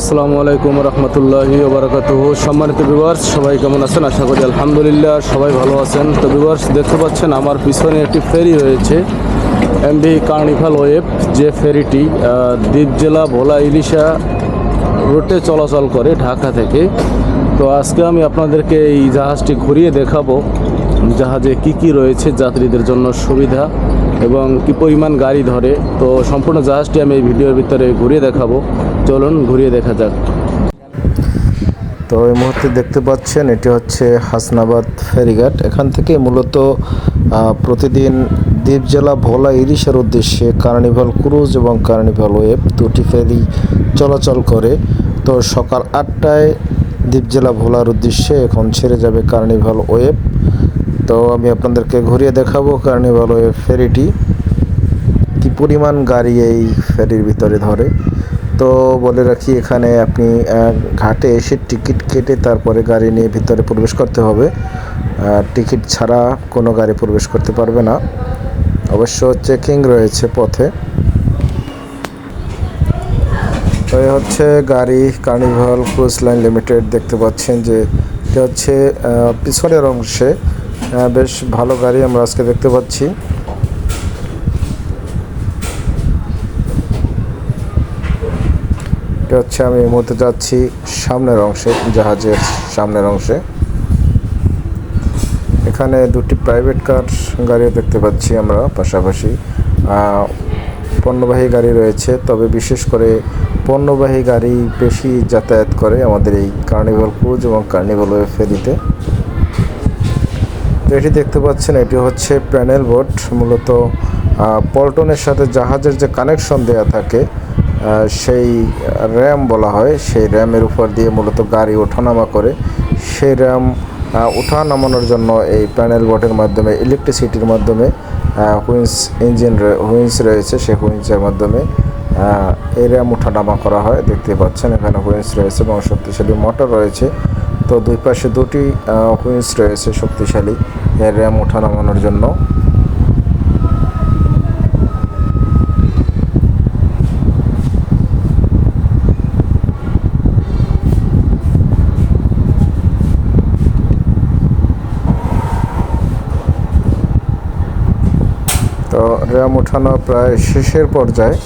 আসসালামু আলাইকুম রহমতুল্লাহি ওবরাকাত সম্মানিত বিভার্স সবাই কেমন আছেন? আশা করি আলহামদুলিল্লাহ সবাই ভালো আছেন। তো বিভার্স দেখতে পাচ্ছেন আমার পিছনে একটি ফেরি রয়েছে এমবি কার্নিভাল ওয়েব, যে ফেরিটি দ্বীপ জেলা ভোলা ইলিশা রুটে চলাচল করে ঢাকা থেকে। তো আজকে আমি আপনাদেরকে এই জাহাজটি ঘুরিয়ে দেখাবো। জাহাজে কি কি রয়েছে যাত্রীদের জন্য সুবিধা এবং কি পরিমাণ গাড়ি ধরে, তো সম্পূর্ণ জাহাজটি আমি এই ভিডিওর ভিতরে ঘুরিয়ে দেখাবো। চলুন ঘুরিয়ে দেখা যাক। তো এই মুহূর্তে দেখতে পাচ্ছেন, এটি হচ্ছে হাসনাবাদ ফেরিঘাট। এখান থেকে মূলত প্রতিদিন দ্বীপ জেলা ভোলা ইলিশের উদ্দেশ্যে কার্নিভাল ক্রুজ এবং কার্নিভাল ওয়েব দুটি ফেরি চলাচল করে। তো সকাল আটটায় দ্বীপ জেলা ভোলার উদ্দেশ্যে এখন ছেড়ে যাবে কার্নিভাল ওয়েব। তো আমি আপনাদেরকে ঘুরিয়ে দেখাবো কার্নিভাল ওয়েব ফেরিটি। কি পরিমাণ গাড়ি এই ফেরির ভিতরে ধরে। তো বলে রাখি, এখানে আপনি ঘাটে এসে টিকিট কেটে তারপরে গাড়ি নিয়ে ভিতরে প্রবেশ করতে হবে। টিকিট ছাড়া কোনো গাড়ি প্রবেশ করতে পারবে না। অবশ্য চেকিং রয়েছে পথে। তো হচ্ছে গাড়ি কার্নিভাল ক্রুজ লাইন লিমিটেড। দেখতে পাচ্ছেন যে এটা হচ্ছে পিছনের অংশে বেশ ভালো গাড়ি আমরা আজকে দেখতে পাচ্ছি। এটা হচ্ছে আমি এই মুহূর্তে যাচ্ছি সামনের অংশে, জাহাজের সামনের অংশে। এখানে দুটি প্রাইভেট কার গাড়িও দেখতে পাচ্ছি আমরা পাশাপাশি। পণ্যবাহী গাড়ি রয়েছে, তবে বিশেষ করে পণ্যবাহী গাড়ি বেশি যাতায়াত করে আমাদের এই কার্নিভাল ক্রুজ এবং কার্নিভাল ওয়ে ফেরিতে তো এটি দেখতে পাচ্ছেন, এটি হচ্ছে প্যানেল বোট, মূলত পল্টনের সাথে জাহাজের যে কানেকশন দেয়া থাকে সেই র্যাম বলা হয়, সেই র্যামের উপর দিয়ে মূলত গাড়ি ওঠানামা করে। সেই র্যাম ওঠা নামানোর জন্য এই প্যানেল বোটের মাধ্যমে, ইলেকট্রিসিটির মাধ্যমে হুইন্স ইঞ্জিন হুইন্স রয়েছে সেই হুইন্সের মাধ্যমে এই র্যাম ওঠানামা করা হয়। দেখতে পাচ্ছেন, এখানে হুইন্স রয়েছে, এবং শক্তিশালী মোটর রয়েছে। তো দুই পাশে দুটি হুইন্স রয়েছে শক্তিশালী। এর র্যাম ওঠা নামানোর জন্য। তো র্যাম ওঠানো প্রায় শেষের পর্যায়ে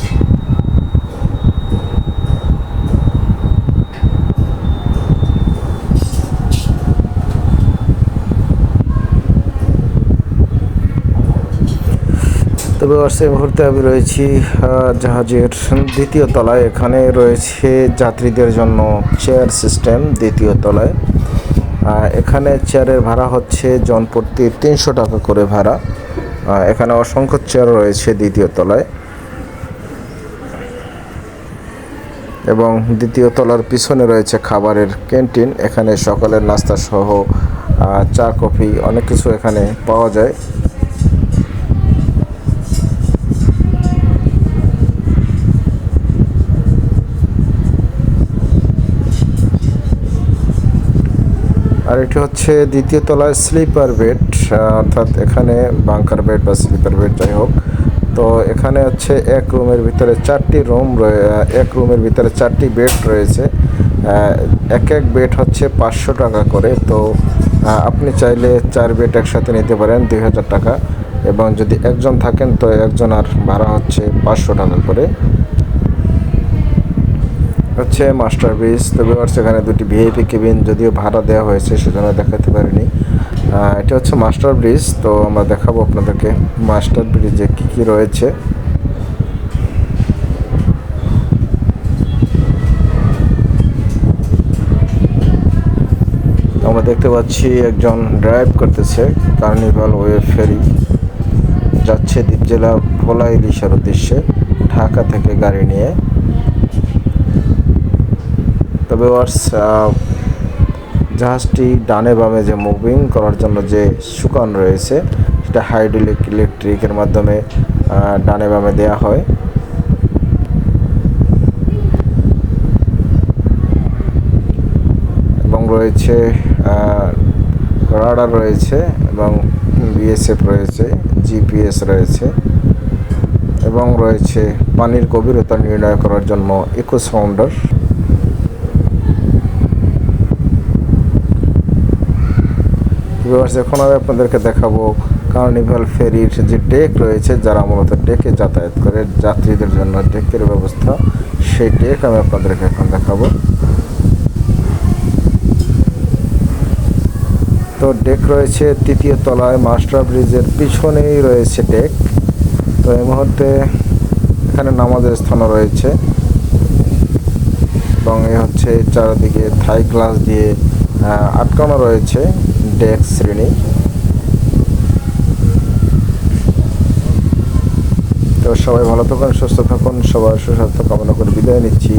তবে এই মুহূর্তে আমি রয়েছি জাহাজের দ্বিতীয় তলায়। এখানে রয়েছে যাত্রীদের জন্য চেয়ার সিস্টেম দ্বিতীয় তলায়। এখানে চেয়ারের ভাড়া হচ্ছে জনপ্রতি তিনশো টাকা করে ভাড়া। এখানে অসংখ্য চেয়ার রয়েছে দ্বিতীয় তলায়। এবং দ্বিতীয় তলার পিছনে রয়েছে খাবারের ক্যান্টিন এখানে সকালের নাস্তা সহ চা, কফি অনেক কিছু এখানে পাওয়া যায়। আর এটি হচ্ছে দ্বিতীয় তলায় স্লিপার বেড, অর্থাৎ এখানে বাংকার বেড বা স্লিপার বেড, যাই হোক। তো এখানে হচ্ছে এক রুমের ভিতরে চারটি রুম এক রুমের ভিতরে চারটি বেড রয়েছে। এক এক বেড হচ্ছে পাঁচশো টাকা করে। তো আপনি চাইলে চার বেড একসাথে নিতে পারেন, দুই হাজার টাকা। এবং যদি একজন থাকেন, তো একজন আর ভাড়া হচ্ছে পাঁচশো টাকা করে। হচ্ছে মাস্টার ব্রিজ তবে আর সেখানে দুটি ভিআইপি কেবিন যদিও ভাড়া দেওয়া হয়েছে, সেজন্য দেখাতে পারিনি। এটা হচ্ছে মাস্টার ব্রিজ। তো আমরা দেখাবো আপনাদেরকে মাস্টার ব্রিজে কি কি রয়েছে। আমরা দেখতে পাচ্ছি একজন ড্রাইভ করতেছে কার্নিভাল ওয়ে ফেরি যাচ্ছে দ্বীপ জেলা ভোলা ইলিশার উদ্দেশ্যে, ঢাকা থেকে গাড়ি নিয়ে। তবে ওয়ার্স জাহাজটি ডানে বামে যে মুভিং করার জন্য যে সুকান রয়েছে, সেটা হাইড্রোলিক ইলেকট্রিকের মাধ্যমে ডানে বামে দেওয়া হয়। এবং রয়েছে রাডার রয়েছে এবং বিএসএফ রয়েছে জিপিএস রয়েছে এবং রয়েছে পানির গভীরতা নির্ণয় করার জন্য ইকো সাউন্ডার ভিউয়ার্স এখন আমি আপনাদেরকে দেখাবো কার্নিভাল ফেরির যে ডেক রয়েছে, যারা মূলত ডেকে যাতায়াত করে, যাত্রীদের জন্য ডেকের ব্যবস্থা, সেই ডেক আমি আপনাদেরকে এখন দেখাবো। তো ডেক রয়েছে তৃতীয় তলায় মাস্টার ব্রিজের পিছনেই রয়েছে ডেক তো এই মুহূর্তে এখানে নামাজের স্থানও রয়েছে। এবং এ হচ্ছে চারিদিকে থাই গ্লাস দিয়ে আটকানো রয়েছে। ডেক শ্রেণি। তো সবাই ভালো থাকুন সুস্থ থাকুন সবার সুস্বাস্থ্য কামনা করে বিদায় নিচ্ছি।